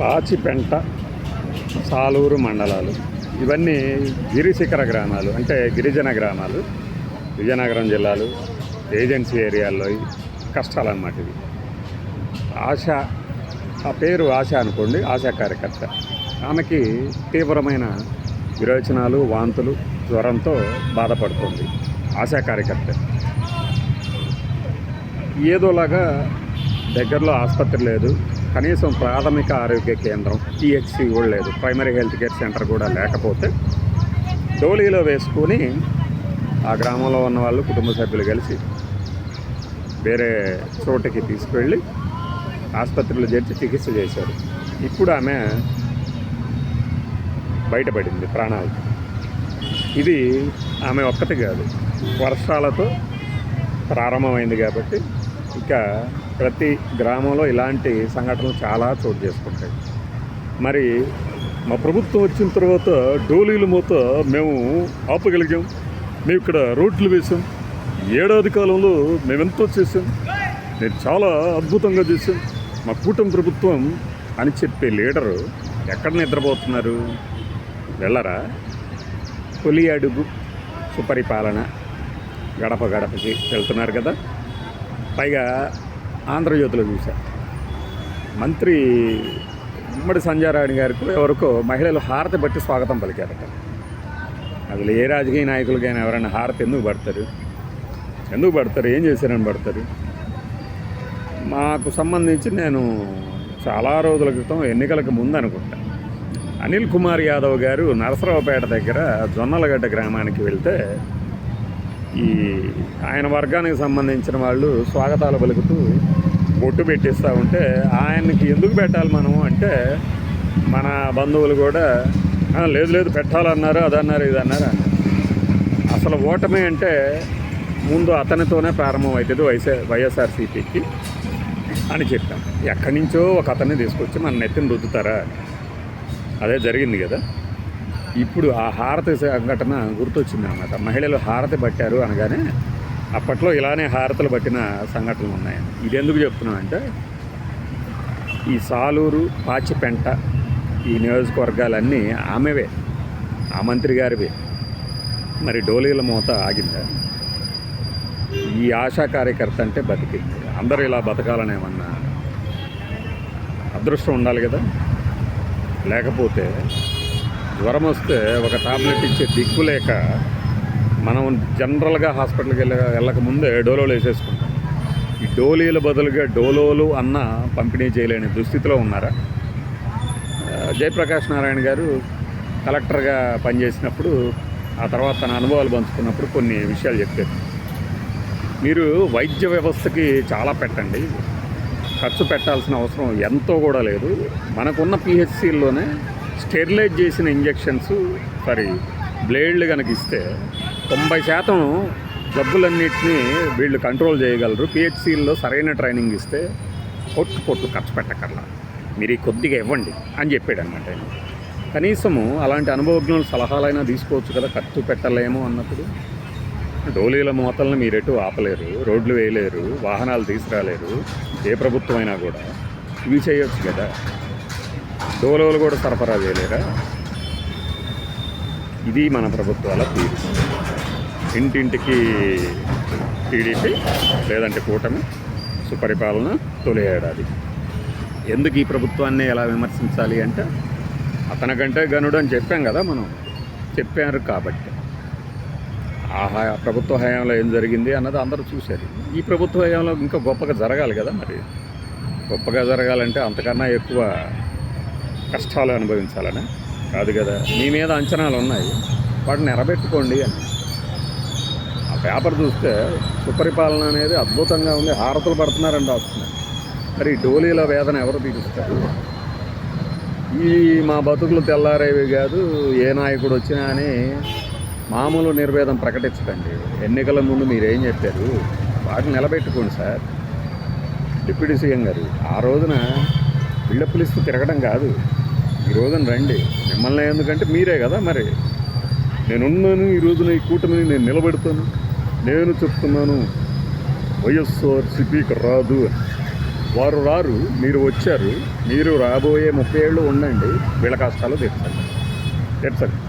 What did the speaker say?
పాచిపెంట సాలూరు మండలాలు. ఇవన్నీ గిరిశిఖర గ్రామాలు అంటే గిరిజన గ్రామాలు. విజయనగరం జిల్లాలు ఏజెన్సీ ఏరియాల్లో కష్టాలు అన్నమాట ఇవి. ఆశ ఆ పేరు ఆశ అనుకోండి ఆశా కార్యకర్త. ఆమెకి తీవ్రమైన విరోచనాలు వాంతులు జ్వరంతో బాధపడుతుంది ఆశా కార్యకర్త. ఏదోలాగా దగ్గరలో ఆసుపత్రి లేదు. కనీసం ప్రాథమిక ఆరోగ్య కేంద్రం పిహెచ్సి కూడా లేదు. ప్రైమరీ హెల్త్ కేర్ సెంటర్ కూడా లేకపోతే డోలీలో వేసుకొని ఆ గ్రామంలో ఉన్న వాళ్ళు కుటుంబ సభ్యులు కలిసి వేరే చోటికి తీసుకువెళ్ళి ఆసుపత్రిలో చేర్చి చికిత్స చేశారు. ఇప్పుడు ఆమె బయటపడింది ప్రాణాలు ఇది ఆమె ఒక్కటి కాదు. వర్షాలతో ప్రారంభమైంది కాబట్టి ఇక ప్రతి గ్రామంలో ఇలాంటి సంఘటనలు చాలా చోటు చేసుకుంటాయి. మరి మా ప్రభుత్వం వచ్చిన తర్వాత డోలీల మూత మేము ఆపగలిగాం. మేము ఇక్కడ రోడ్లు వేసాం ఏడాది కాలంలో మేమెంతో చేసాం నేను చాలా అద్భుతంగా చేశాం. మా కూటమి ప్రభుత్వం అని చెప్పే లీడరు ఎక్కడ నిద్రపోతున్నారు? వెళ్ళరా? తొలి అడుగు సుపరిపాలన గడప గడపకి వెళ్తున్నారు కదా? పైగా ఆంధ్రజ్యోతిలో చూశా. మంత్రి ఉమ్మడి సంజయరాణి గారికి ఎవరికో మహిళలు హారతి బట్టి స్వాగతం పలికారట. అసలు ఏ రాజకీయ నాయకులకైనా ఎవరైనా హారతి ఎందుకు పడతారు? ఎందుకు పడతారు? ఏం చేశారని పడతారు? మాకు సంబంధించి నేను చాలా రోజుల క్రితం ఎన్నికలకు ముందు అనుకుంటా. అనిల్ కుమార్ యాదవ్ గారు నరసరావుపేట దగ్గర జొన్నలగడ్డ గ్రామానికి వెళ్తే ఈ ఆయన వర్గానికి సంబంధించిన వాళ్ళు స్వాగతాలు పలుకుతూ బొట్టు పెట్టిస్తూ ఉంటే ఆయనకి ఎందుకు పెట్టాలి మనం అంటే మన బంధువులు కూడా లేదు లేదు పెట్టాలన్నారు అదన్నారు ఇదన్నారు అన్నారు అసలు ఓటమి అంటే ముందు అతనితోనే ప్రారంభం అవుతుంది వైఎస్ఆర్ వైఎస్ఆర్సీపీకి అని చెప్పాం. ఎక్కడి నుంచో ఒక అతన్ని తీసుకొచ్చి మన నెత్తిని రుద్దుతారా అదే జరిగింది కదా. ఇప్పుడు ఆ హారతి సంఘటన గుర్తొచ్చింది అన్నమాట మహిళలు హారతి పట్టారు అనగానే అప్పట్లో ఇలానే హారతలు పట్టిన సంఘటనలు ఉన్నాయి ఇది ఎందుకు చెప్తున్నామంటే ఈ సాలూరు పాచిపెంట ఈ నియోజకవర్గాలన్నీ ఆమెవే ఆ మంత్రి గారివే. మరి డోలీల మూత ఆగిందా? ఈ ఆశా కార్యకర్త అంటే బతికింది. అందరూ ఇలా బతకాలని ఏమన్నా అదృష్టం ఉండాలి కదా? లేకపోతే జ్వరం వస్తే ఒక టాబ్లెట్ ఇచ్చే దిక్కు లేక మనం జనరల్గా హాస్పిటల్కి వెళ్ళ వెళ్ళక ముందే డోలోలు వేసేసుకుంటాం. ఈ డోలీల బదులుగా డోలోలు అన్న పంపిణీ చేయలేని దుస్థితిలో ఉన్నారా? జయప్రకాష్ నారాయణ గారు కలెక్టర్గా పనిచేసినప్పుడు ఆ తర్వాత తన అనుభవాలు పంచుకున్నప్పుడు కొన్ని విషయాలు చెప్పారు. మీరు వైద్య వ్యవస్థకి చాలా పెట్టండి. ఖర్చు పెట్టాల్సిన అవసరం ఎంతో కూడా లేదు. మనకున్న పిహెచ్సిల్లోనే స్టెరిలైజ్ చేసిన ఇంజెక్షన్స్ సారీ బ్లేడ్లు కనుక ఇస్తే తొంభై శాతం జబ్బులన్నింటినీ వీళ్ళు కంట్రోల్ చేయగలరు. పిహెచ్సిల్లో సరైన ట్రైనింగ్ ఇస్తే పొట్టు పొట్టు ఖర్చు పెట్టకర్లా మీరు కొద్దిగా ఇవ్వండి అని చెప్పాడు అనమాట ఆయన. కనీసము అలాంటి అనుభవజ్ఞుల సలహాలైనా తీసుకోవచ్చు కదా ఖర్చు పెట్టలేము అన్నప్పుడు. డోలీల మూతలను మీరెటు ఆపలేరు రోడ్లు వేయలేరు వాహనాలు తీసుకురాలేరు ఏ ప్రభుత్వం అయినా కూడా. ఇవి చేయొచ్చు కదా. డోలోలు కూడా సరఫరా చేయలేరా? ఇది మన ప్రభుత్వాల తీరు. ఇంటింటికి టీడీపీ లేదంటే కూటమి సుపరిపాలన తొలి ఏడాది. ఎందుకు ఈ ప్రభుత్వాన్ని ఎలా విమర్శించాలి అంటే అతనికంటే గనుడు అని చెప్పాం కదా మనం చెప్పారు కాబట్టి. ఆ ప్రభుత్వ హయాంలో ఏం జరిగింది అన్నది అందరూ చూశారు. ఈ ప్రభుత్వ హయాంలో ఇంకా గొప్పగా జరగాలి కదా మరి. గొప్పగా జరగాలంటే అంతకన్నా ఎక్కువ కష్టాలు అనుభవించాలని? కాదు కదా. మీ మీద అంచనాలు ఉన్నాయి. వాటిని నిలబెట్టుకోండి అని. ఆ పేపర్ చూస్తే సుపరిపాలన అనేది అద్భుతంగా ఉంది. హారతులు పడుతున్నారని రాస్తున్నారు మరి ఈ డోలీల వేదన ఎవరు తీరుస్తారు ఈ మా బతుకులు తెల్లారేవి కాదు ఏ నాయకుడు వచ్చినా అని మామూలు నిర్వేదం ప్రకటించకండి. ఎన్నికల ముందు మీరేం చెప్పారు? వాటిని నిలబెట్టుకోండి సార్. డిప్యూటీ సీఎం గారు ఆ రోజున బిల్డప్పులు ఇస్తూ తిరగడం కాదు. ఈ రోజున రండి. మిమ్మల్ని ఎందుకంటే మీరే కదా మరి. నేనున్నాను ఈ రోజున ఈ కూటమిని నేను నిలబెడతాను. నేను చెప్తున్నాను వైఎస్ఆర్ సిపికి రాదు వారు రారు మీరు వచ్చారు. మీరు రాబోయే ముప్పై ఏళ్ళు ఉండండి. వీళ్ళ కష్టాలు తీర్చండి. తీర్చండి.